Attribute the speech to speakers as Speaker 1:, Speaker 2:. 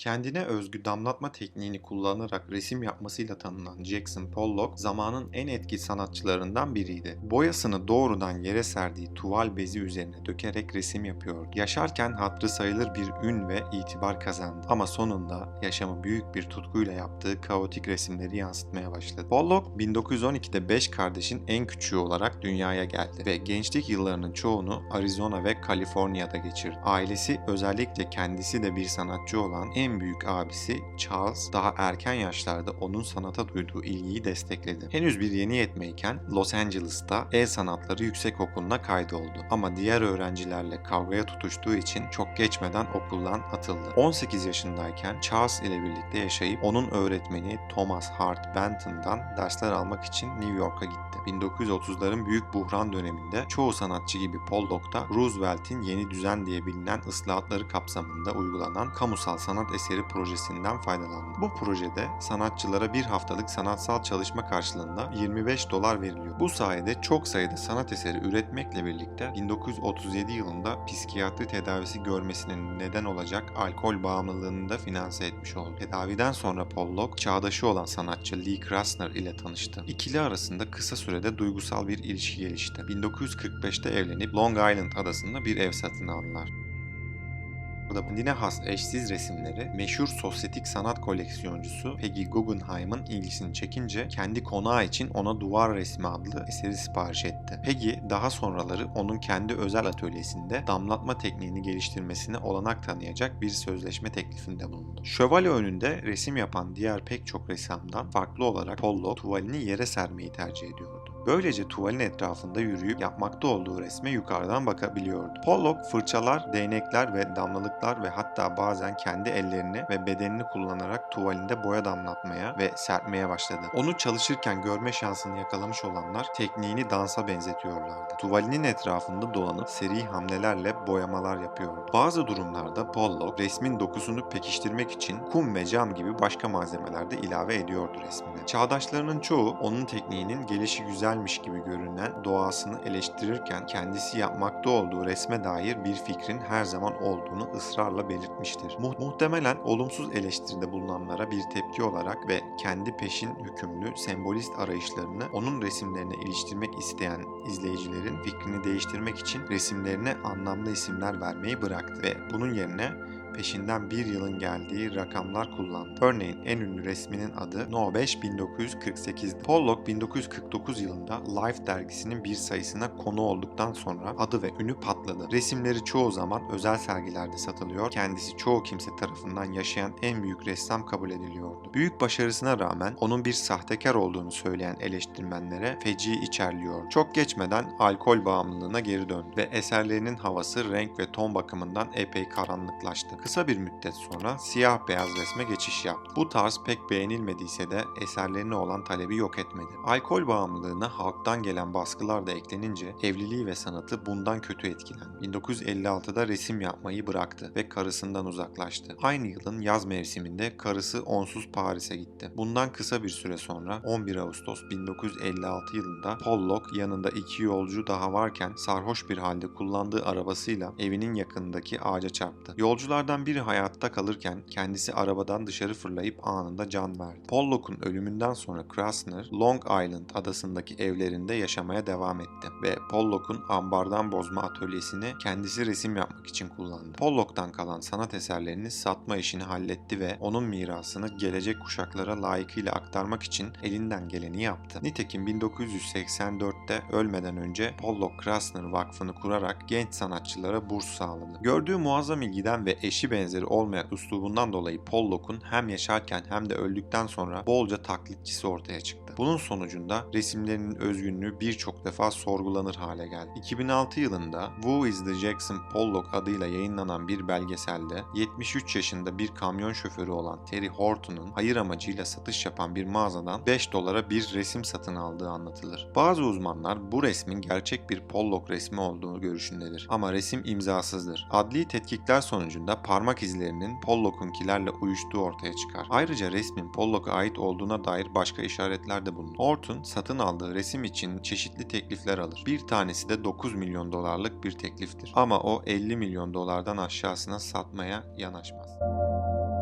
Speaker 1: Kendine özgü damlatma tekniğini kullanarak resim yapmasıyla tanınan Jackson Pollock zamanın en etkili sanatçılarından biriydi. Boyasını doğrudan yere serdiği tuval bezi üzerine dökerek resim yapıyordu. Yaşarken hatırı sayılır bir ün ve itibar kazandı. Ama sonunda yaşamı büyük bir tutkuyla yaptığı kaotik resimleri yansıtmaya başladı. Pollock 1912'de 5 kardeşin en küçüğü olarak dünyaya geldi ve gençlik yıllarının çoğunu Arizona ve Kaliforniya'da geçirdi. Ailesi özellikle kendisi de bir sanatçı olan en büyük abisi Charles daha erken yaşlarda onun sanata duyduğu ilgiyi destekledi. Henüz bir yeni yetmeyken Los Angeles'ta El Sanatları Yüksek Okulu'na kaydoldu. Ama diğer öğrencilerle kavgaya tutuştuğu için çok geçmeden okuldan atıldı. 18 yaşındayken Charles ile birlikte yaşayıp onun öğretmeni Thomas Hart Benton'dan dersler almak için New York'a gitti. 1930'ların büyük buhran döneminde çoğu sanatçı gibi Pollock da Roosevelt'in Yeni Düzen diye bilinen ıslahatları kapsamında uygulanan kamusal sanat eseri projesinden faydalandı. Bu projede sanatçılara bir haftalık sanatsal çalışma karşılığında 25 dolar veriliyor. Bu sayede çok sayıda sanat eseri üretmekle birlikte 1937 yılında psikiyatri tedavisi görmesine neden olacak alkol bağımlılığını da finanse etmiş oldu. Tedaviden sonra Pollock çağdaşı olan sanatçı Lee Krasner ile tanıştı. İkili arasında kısa sürede duygusal bir ilişki gelişti. 1945'te evlenip Long Island adasında bir ev satın aldılar. Burada has eşsiz resimleri meşhur sosyetik sanat koleksiyoncusu Peggy Guggenheim'ın ilgisini çekince kendi konağı için ona Duvar Resmi adlı eseri sipariş etti. Peggy daha sonraları onun kendi özel atölyesinde damlatma tekniğini geliştirmesine olanak tanıyacak bir sözleşme teklifinde bulundu. Şövalye önünde resim yapan diğer pek çok ressamdan farklı olarak Pollock tuvalini yere sermeyi tercih ediyordu. Böylece tuvalin etrafında yürüyüp yapmakta olduğu resme yukarıdan bakabiliyordu. Pollock fırçalar, değnekler ve damlalıklar ve hatta bazen kendi ellerini ve bedenini kullanarak tuvalinde boya damlatmaya ve serpmeye başladı. Onu çalışırken görme şansını yakalamış olanlar tekniğini dansa benzetiyorlardı. Tuvalinin etrafında dolanıp seri hamlelerle boyamalar yapıyordu. Bazı durumlarda Pollock resmin dokusunu pekiştirmek için kum ve cam gibi başka malzemeler de ilave ediyordu resmine. Çağdaşlarının çoğu onun tekniğinin gelişi güzelmiş gibi görünen doğasını eleştirirken kendisi yapmakta olduğu resme dair bir fikrin her zaman olduğunu ısrarla belirtmiştir. Mu- muhtemelen olumsuz eleştiride bulunanlara bir tepki olarak ve kendi peşin hükümlü sembolist arayışlarını onun resimlerine iliştirmek isteyen izleyicilerin fikrini değiştirmek için resimlerine anlamlı isimler vermeyi bıraktı ve bunun yerine peşinden bir yılın geldiği rakamlar kullandı. Örneğin en ünlü resminin adı No 5 1948'di. Pollock 1949 yılında Life dergisinin bir sayısına konu olduktan sonra adı ve ünü patladı. Resimleri çoğu zaman özel sergilerde satılıyor. Kendisi çoğu kimse tarafından yaşayan en büyük ressam kabul ediliyordu. Büyük başarısına rağmen onun bir sahtekar olduğunu söyleyen eleştirmenlere feci içerliyor. Çok geçmeden alkol bağımlılığına geri döndü ve eserlerinin havası renk ve ton bakımından epey karanlıklaştı. Kısa bir müddet sonra siyah beyaz resme geçiş yaptı. Bu tarz pek beğenilmediyse de eserlerine olan talebi yok etmedi. Alkol bağımlılığına halktan gelen baskılar da eklenince evliliği ve sanatı bundan kötü etkilendi. 1956'da resim yapmayı bıraktı ve karısından uzaklaştı. Aynı yılın yaz mevsiminde karısı onsuz Paris'e gitti. Bundan kısa bir süre sonra 11 Ağustos 1956 yılında Pollock yanında iki yolcu daha varken sarhoş bir halde kullandığı arabasıyla evinin yakınındaki ağaca çarptı. Yolculardan biri hayatta kalırken kendisi arabadan dışarı fırlayıp anında can verdi. Pollock'un ölümünden sonra Krasner, Long Island adasındaki evlerinde yaşamaya devam etti ve Pollock'un ambardan bozma atölyesini kendisi resim yapmak için kullandı. Pollock'tan kalan sanat eserlerini satma işini halletti ve onun mirasını gelecek kuşaklara layıkıyla aktarmak için elinden geleni yaptı. Nitekim 1984'te ölmeden önce Pollock Krasner Vakfı'nı kurarak genç sanatçılara burs sağladı. Gördüğü muazzam ilgiden ve eşi benzeri olmayan üslubundan dolayı Pollock'un hem yaşarken hem de öldükten sonra bolca taklitçisi ortaya çıktı. Bunun sonucunda resimlerinin özgünlüğü birçok defa sorgulanır hale geldi. 2006 yılında Who is the Jackson Pollock adıyla yayınlanan bir belgeselde 73 yaşında bir kamyon şoförü olan Terry Horton'un hayır amacıyla satış yapan bir mağazadan 5 dolara bir resim satın aldığı anlatılır. Bazı uzmanlar bu resmin gerçek bir Pollock resmi olduğu görüşündedir ama resim imzasızdır. Adli tetkikler sonucunda parmak izlerinin Pollock'unkilerle uyuştuğu ortaya çıkar. Ayrıca resmin Pollock'a ait olduğuna dair başka işaretler de bulunur. Horton satın aldığı resim için çeşitli teklifler alır. Bir tanesi de 9 milyon dolarlık bir tekliftir. Ama o 50 milyon dolardan aşağısına satmaya yanaşmaz. ます。